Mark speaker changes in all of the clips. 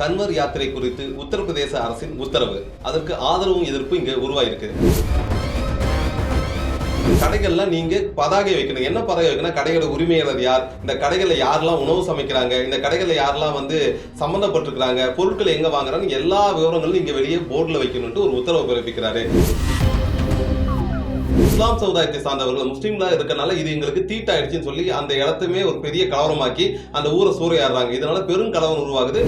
Speaker 1: கன்வர் யாத்திரை குறித்து உத்தரப்பிரதேச அரசின் உத்தரவு. அதற்கு ஆதரவும் எதிர்ப்பு இங்கே உருவாயிருக்கு. கடைகள்ல நீங்க பதாகை வைக்கணும். என்ன பதாகை வைக்கணும் கடைகளோட உரிமையாளர் யார்? இந்த கடைகளை யாரெல்லாம் உணவு சமைக்கிறாங்க? இந்த கடைகளை யாரெல்லாம் வந்து சம்பந்தப்பட்டிருக்கிறாங்க? பொருட்கள் எங்க வாங்குறாங்க? எல்லா விவரங்களும் இங்க வெளியே போர்டில் வைக்கணும்ட்டு ஒரு உத்தரவு பிறப்பிக்கிறாரு. இஸ்லாம் சமுதாயத்தை சார்ந்தவர்கள் முஸ்லீம்களா இருக்கனால இது எங்களுக்கு தீட்டாயிடுச்சுன்னு சொல்லி அந்த இடத்தையுமே ஒரு பெரிய கலவரமாக்கி அந்த ஊரை சூறையாடுறாங்க. இதனால பெரும் கலவரம் உருவாகுது.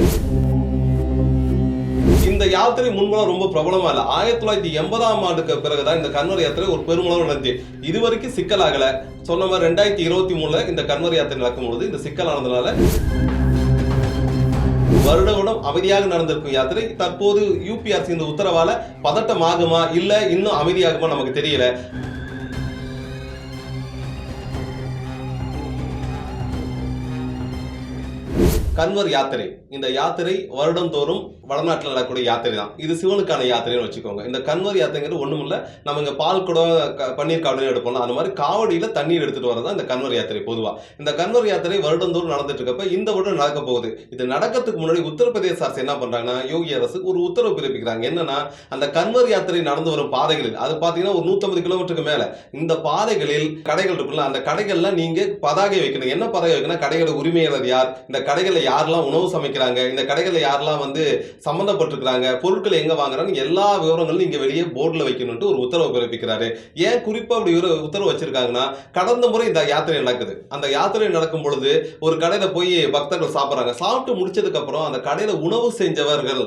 Speaker 1: இந்த யாத்திரை முன்பெல்லாம் ரொம்ப பிரபலமா இல்லை. ஆயிரத்தி தொள்ளாயிரத்தி எண்பதாம் ஆண்டுக்கு பிறகுதான் இந்த கன்வர் யாத்திரை ஒரு பெருமளவு நடந்துச்சு. இதுவரைக்கும் சிக்கலாகல சொன்ன மாதிரி ரெண்டாயிரத்தி இருபத்தி மூணுல இந்த கன்வர் யாத்திரை நடக்கும்பொழுது இந்த சிக்கலானதுனால வருட வருடம் அமைதியாக நடந்திருக்கும் யாத்திரை. தற்போது யூபிஆர்சி இந்த உத்தரவால பதட்டமாகுமா இல்ல இன்னும் அமைதியாகுமா நமக்கு தெரியல. கன்வர் யாத்திரை. இந்த யாத்திரை வருடந்தோறும் வடநாட்டில் நடக்கக்கூடிய யாத்திரை தான். இது சிவனுக்கான யாத்திரைன்னு வச்சுக்கோங்க. இந்த கன்வர் யாத்திரைங்கிறது ஒன்றும் இல்லை நம்ம இங்கே பால் குடம் பன்னீர் காவடி எடுப்போம்னா அந்த மாதிரி காவடியில் தண்ணீர் எடுத்துகிட்டு வரதான் இந்த கன்வர் யாத்திரை பொதுவாக இந்த கன்வர் யாத்திரை வருடந்தோறும் நடந்துட்டு இருக்கப்ப இந்த வருடம் நடக்க போகுது. இது நடக்கிறதுக்கு முன்னாடி உத்தரப்பிரதேச அரசு என்ன பண்ணுறாங்கன்னா யோகி அரசு ஒரு உத்தரவு பிறப்பிக்கிறாங்க. என்னன்னா அந்த கன்வர் யாத்திரை நடந்து வரும் பாதைகளில் அது பார்த்தீங்கன்னா ஒரு 150 கிலோமீட்டருக்கு மேலே இந்த பாதைகளில் கடைகள் இருக்குல்ல அந்த கடைகள்லாம் நீங்கள் பதாகை வைக்கணும். என்ன பதாகை வைக்கணும் கடைகளோட உரிமையாளர் யார்? இந்த கடைகளை கடைகள்ல யாரெல்லாம் உணவு சமைக்கிறாங்க இந்த கடைகளில் யாரெல்லாம் வந்து சம்மந்தப்பட்டிருக்கிறாங்க பொருட்கள் எங்கே வாங்குறாங்க எல்லா விவரங்களும் இங்கே வெளியே போர்டில் வைக்கணும்ட்டு ஒரு உத்தரவு பிறப்பிக்கிறாரு. ஏன் குறிப்பாக அப்படி ஒரு உத்தரவு வச்சிருக்காங்கன்னா கடந்த முறை இந்த யாத்திரை நடக்குது. அந்த யாத்திரை நடக்கும் பொழுது ஒரு கடையில் போய் பக்தர்கள் சாப்பிட்றாங்க. சாப்பிட்டு முடிச்சதுக்கப்புறம் அந்த கடையில் உணவு செஞ்சவர்கள்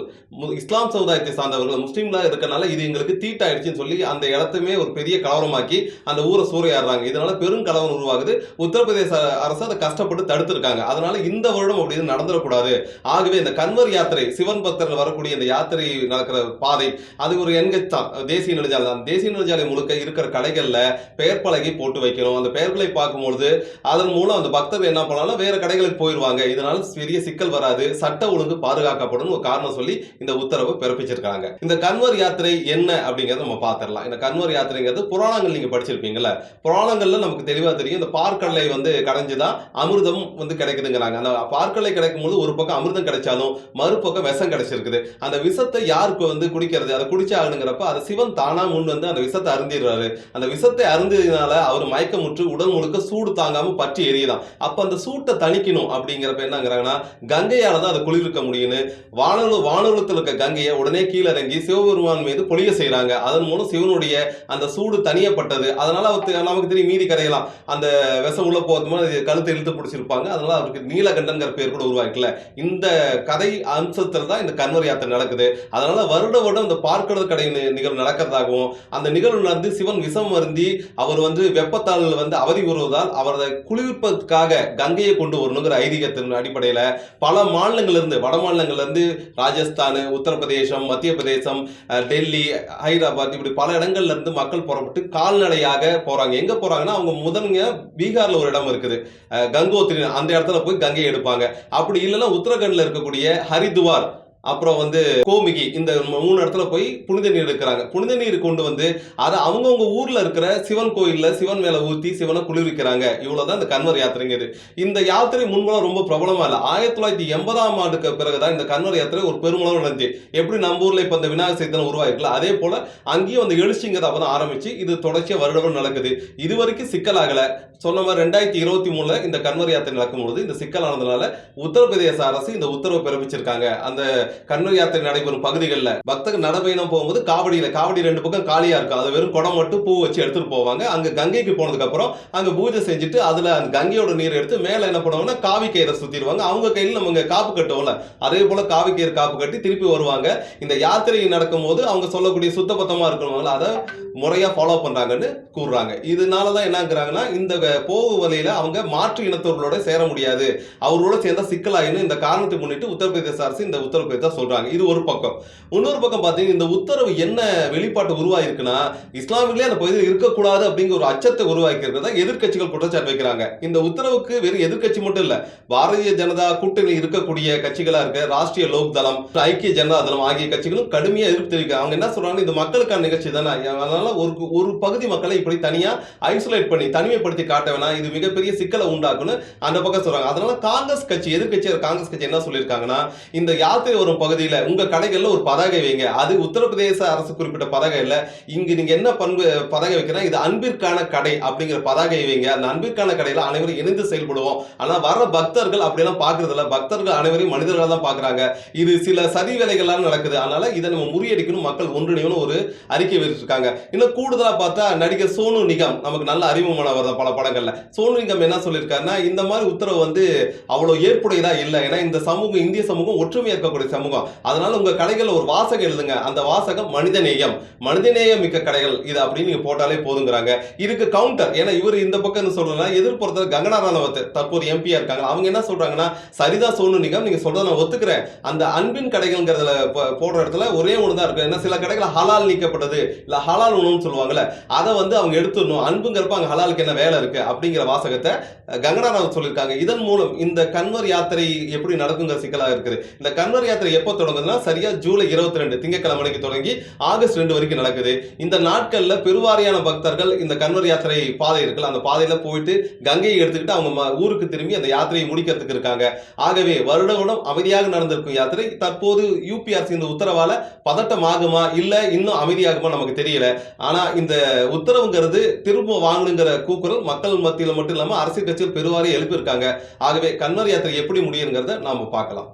Speaker 1: இஸ்லாம் சமுதாயத்தை சார்ந்தவர்கள் முஸ்லீம்களாக இருக்கனால இது எங்களுக்கு தீட்டாயிடுச்சுன்னு சொல்லி அந்த இடத்தையுமே ஒரு பெரிய கலவரமாக்கி அந்த ஊரை சூறையாடுறாங்க. இதனால பெரும் கலவரம் உருவாகுது. உத்தரப்பிரதேச அரசு அதை கஷ்டப்பட்டு தடுத்திருக்காங்க. அதனால இந்த வருடம் அப்படி எதுவும் நடந்துடக்கூடாது. ஆகவே இந்த கன்வர் யாத்திரை சிவன் பக்தர்கள் வரக்கூடிய இந்த யாத்திரை நடக்கிற பாதை அது ஒரு எண்கச் தான் தேசிய நெடுஞ்சாலை தான். தேசிய நெடுஞ்சாலை முழுக்க இருக்கிற கடைகளில் பெயர் பலகை போட்டு வைக்கணும். அந்த பெயர்களை பார்க்கும்பொழுது அதன் மூலம் அந்த பக்தர்கள் என்ன பண்ணாலும் வேற கடைகளுக்கு போயிடுவாங்க இதனால பெரிய சிக்கல் வராது. சட்ட ஒழுங்கு பாதுகாக்கப்படும் ஒரு காரணம் சொல்லி இந்த உத்தரவு பிறப்பிச்சிருக்காங்க இந்த கன்வர் யாத்திரை என்ன அப்படிங்கறத நம்ம பார்த்துடலாம். இந்த கன்வர் யாத்திரைங்கிறது புராணங்கள் நீங்க படிச்சிருப்பீங்கல்ல. புராணங்கள்ல நமக்கு தெளிவா தெரியும். இந்த பார்க்கடலை வந்து கடைஞ்சுதான் அமிர்தம் வந்து கிடைக்குதுங்கிறாங்க. அந்த பார்க்கடலை கிடைக்கும் போது ஒரு பக்கம் அமிர்தம் கிடைச்சாலும் மறுபக்கம் விஷம் கிடைச்சிருக்குது. அந்த விஷத்தை யாருக்கு வந்து குடிக்கிறது? அதை குடிச்சாகணுங்கிறப்ப அதை சிவன் தானா முன் வந்து அந்த விஷத்தை அருந்திடுறாரு. அந்த விஷத்தை அருந்ததுனால அவர் மயக்கமுற்று உடல் முழுக்க சூடு தாங்காம பற்றி எரியுதான். அப்ப அந்த சூட்டை தணிக்கணும் அப்படிங்கிறப்ப என்னங்கிறாங்கன்னா கங்கையால தான் அதை குளிர்க்க முடியும்னு வானல வானூலத்தில் இருக்க கங்கையை உடனே கீழே இறங்கி சிவபெருமான் மீது பொழிய செய்யறாங்க அதன் மூலம் சிவனுடைய அந்த சூடு தனியப்பட்டது அதனால அவருக்கு நமக்கு தெரியும் மீதி கரையலாம் அந்த விஷம் உள்ள போகும்போது கழுத்தை இழுத்து பிடிச்சிருப்பாங்க. அதனால அவருக்கு நீலகண்டன்கிற பேர் கூட உருவாக்கல இந்த கதை அம்சத்தில் தான் இந்த கன்வர் யாத்திரை நடக்குது. அதனால வருட வருடம் இந்த பார்க்கிறது கடை நிகழ்வு நடக்கிறதாகவும் அந்த நிகழ்வு நடந்து சிவன் விஷம் வருந்தி அவர் வந்து வெப்பத்தால் வந்து அவதி வருவதால் அவரது குளிர்ப்பதற்காக கங்கையை கொண்டு வரணுங்கிற ஐதீகத்தின் அடிப்படையில் பல மாநிலங்கள்லேருந்து வட மாநிலங்கள்லேருந்து ராஜஸ்தான் உத்தரப்பிரதேசம் மத்திய பிரதேசம் டெல்லி ஹைதராபாத் இப்படி பல இடங்கள்ல இருந்து மக்கள் புறப்பட்டு கால்நடையாக போகிறாங்க எங்கே போறாங்கன்னா அவங்க முதன்மையாக பீகாரில் ஒரு இடம் இருக்குது. அஹ், கங்கோத்ரி அந்த இடத்துல போய் கங்கையை எடுப்பாங்க. அப்படி இல்லைன்னா உத்தரகண்ட்ல இருக்கக்கூடிய ஹரித்துவார் அப்புறம் வந்து கோமிகி இந்த மூணு இடத்துல போய் புனித நீர் எடுக்கிறாங்க. புனித நீர் கொண்டு வந்து அதை அவங்கவுங்க ஊர்ல இருக்கிற சிவன் கோயில்ல சிவன் மேல ஊத்தி சிவனை குளிர்விக்கிறாங்க. இவ்வளவுதான் இந்த கன்வர் யாத்திரைங்கிறது. இந்த யாத்திரை முன்பெல்லாம் ரொம்ப பிரபலமா இல்லை. ஆயிரத்தி தொள்ளாயிரத்தி எண்பதாம் ஆண்டுக்கு பிறகுதான் இந்த கன்வர் யாத்திரை ஒரு பெருமளவு நடந்துச்சு. எப்படி நம்ம ஊர்ல இப்ப இந்த விநாயகர் சைத்தன் உருவாயிருக்கல அதே போல அங்கேயும் அந்த எழுச்சிங்கிறத அப்பதான் ஆரம்பிச்சு இது தொடர்ச்சியா வருடம் நடக்குது. இது வரைக்கும் சிக்கலாகல சொன்ன மாதிரி ரெண்டாயிரத்தி இருபத்தி மூணுல இந்த கன்வர் யாத்திரை நடக்கும்பொழுது இந்த சிக்கலானதுனால உத்தரப்பிரதேச அரசு இந்த உத்தரவை பிறப்பிச்சிருக்காங்க. அந்த கண்ணு யாத்திரை நடைபெறும் பகுதிகளில். பக்தர்கள் நடைபயணம் போகும்போது காவடியில காவடி ரெண்டு பக்கம் காலியா இருக்கும். அது வெறும் குடம் மட்டும் பூ வச்சு எடுத்துட்டு போவாங்க. அங்க கங்கைக்கு போனதுக்கு அப்புறம் அங்க பூஜை செஞ்சுட்டு அதுல அந்த கங்கையோட நீர் எடுத்து மேல என்ன பண்ணுவாங்கன்னா காவி கயிறை சுத்திடுவாங்க. அவங்க கையில் நம்ம இங்க காப்பு கட்டுவோம்ல. அதே போல காவி கயிறு காப்பு கட்டி திருப்பி வருவாங்க. இந்த யாத்திரை நடக்கும்போது அவங்க சொல்லக்கூடிய சுத்தபத்தமா இருக்கணும்ல அதை முறையா ஃபாலோ பண்றாங்கன்னு கூறுறாங்க. இதனால தான் என்னங்கிறாங்கன்னா இந்த போகு வழியில அவங்க மாற்று இனத்தவர்களோட சேர முடியாது. அவரோட சேர்ந்தா சிக்கலாயின்னு இந்த காரணத்தை முன்னிட்டு உத்தரப்பிரதேச அரசு இந்த உத்தரப்பிரதேச தான் சொல்றாங்க. இது ஒரு பக்கம். இன்னொரு பக்கம் பார்த்தீங்கன்னா இந்த உத்தரவு என்ன வெளிப்பாட்டு உருவாயிருக்குன்னா இஸ்லாமிகளே அந்த பகுதியில் இருக்கக்கூடாது அப்படிங்கிற ஒரு அச்சத்தை உருவாக்கியிருக்கிறதா எதிர்கட்சிகள் குற்றச்சாட்டு வைக்கிறாங்க. இந்த உத்தரவுக்கு வெறும் எதிர்கட்சி மட்டும் இல்லை பாரதிய ஜனதா கூட்டணி இருக்கக்கூடிய கட்சிகளாக இருக்க ராஷ்டிரிய லோக் தளம் ஐக்கிய ஜனதா தளம் ஆகிய கட்சிகளும் கடுமையாக எதிர்ப்பு தெரிவிக்கிறாங்க. அவங்க என்ன சொல்றாங்க இது மக்களுக்கான நிகழ்ச்சி தானே. அதனால ஒரு ஒரு பகுதி மக்களை இப்படி தனியாக ஐசோலேட் பண்ணி தனிமைப்படுத்தி காட்ட வேணாம். இது மிகப்பெரிய சிக்கலை உண்டாக்குன்னு அந்த பக்கம் சொல்றாங்க. அதனால காங்கிரஸ் கட்சி எதிர்க்கட்சியார் காங்கிரஸ் கட்சி என்ன சொல்லியிருக்காங்கன்னா இந்த யாத்திரை ஒரு பகுதியில உங்க கடைகளில் ஒரு பதாகை வைங்க. அது உத்தரப்பிரதேச அரசு குறிப்பிட்ட பதாகை இல்ல. இங்க நீங்க என்ன பண்பு பதாகை வைக்கிறா இது அன்பிற்கான கடை அப்படிங்கிற பதாகை வைங்க. அந்த அன்பிற்கான கடையில அனைவரும் இணைந்து செயல்படுவோம். ஆனால் வர பக்தர்கள் அப்படியெல்லாம் பாக்குறது இல்ல பக்தர்கள் அனைவரையும் மனிதர்களாக தான் பாக்குறாங்க இது சில சதி வேலைகள்லாம் நடக்குது. அதனால இதை நம்ம முறியடிக்கணும். மக்கள் ஒன்றிணையணும் ஒரு அறிக்கை வெளியிட்டிருக்காங்க. இன்னும் கூடுதலா பார்த்தா நடிகர் சோனு நிகம். நமக்கு நல்ல அறிமுகமானவர் பல படங்கள்ல. சோனு நிகம் என்ன சொல்லியிருக்காருன்னா இந்த மாதிரி உத்தரவு வந்து அவ்வளவு ஏற்புடையதா இல்லை. ஏன்னா இந்த சமூகம் இந்திய சமூகம் ஒற்றுமை இருக்கக்கூடிய சமூகம். அதனால உங்க கடைகள் ஒரு வாசகம் எழுதுங்க. அந்த வாசகம் மனிதநேயம். மனிதநேயம் மிக்க கடைகள். இது அப்படின்னு நீங்க போட்டாலே போதுங்கிறாங்க. இதுக்கு கவுண்டர் ஏன்னா இவர் இந்த பக்கம் என்ன சொல்றதுன்னா எதிர்ப்புறத்தில் கங்கனா ராணவத் தற்போது எம்பியா இருக்காங்க. அவங்க என்ன சொல்றாங்கன்னா சரிதா சோனு நிகம் நீங்க சொல்றத நான் ஒத்துக்கிறேன். அந்த அன்பின் கடைகள்ங்கிறதுல போடுற இடத்துல ஒரே ஒன்று தான் இருக்கு. ஏன்னா சில கடைகள் ஹலால் நீக்கப்பட்டது. இல்ல ஹலால் உணவுன்னு சொல்லுவாங்கல்ல அதை வந்து அவங்க எடுத்துடணும். அன்புங்கிறப்ப அங்க ஹலாலுக்கு என்ன வேலை இருக்கு அப்படிங்கிற வாசகத்தை கங்கனா ராவத் சொல்லியிருக்காங்க. இதன் மூலம் இந்த கன்வர் யாத்திரை எப்படி நடக்குங்கிற சிக்கலாக இருக்குது. இந்த கன்வர் யாத்திரை எப்போ தொடங்குதுன்னா சரியா ஜூலை இருபத்தி ரெண்டு திங்கட்கிழமை தொடங்கி ஆகஸ்ட் ரெண்டு வரைக்கும் நடக்குது. இந்த நாட்கள்ல பெருவாரியான பக்தர்கள் இந்த கன்வர் யாத்திரை பாதை இருக்குல்ல அந்த பாதையில போயிட்டு கங்கையை எடுத்துக்கிட்டு அவங்க ஊருக்கு திரும்பி அந்த யாத்திரையை முடிக்கிறதுக்கு இருக்காங்க. ஆகவே வருட வருடம் அமைதியாக நடந்திருக்கும் யாத்திரை தற்போது யூபிஆர்சி இந்த உத்தரவால பதட்டம் ஆகுமா இல்ல இன்னும் அமைதியாகுமா நமக்கு தெரியல. ஆனா இந்த உத்தரவுங்கிறது திரும்ப வாங்கணுங்கிற கூக்குரல் மக்கள் மத்தியில் மட்டும் இல்லாமல் அரசியல் கட்சிகள் பெருவாரி எழுப்பியிருக்காங்க. ஆகவே கன்வர் யாத்திரை எப்படி முடியுங்கிறத நாம பார்க்கலாம்.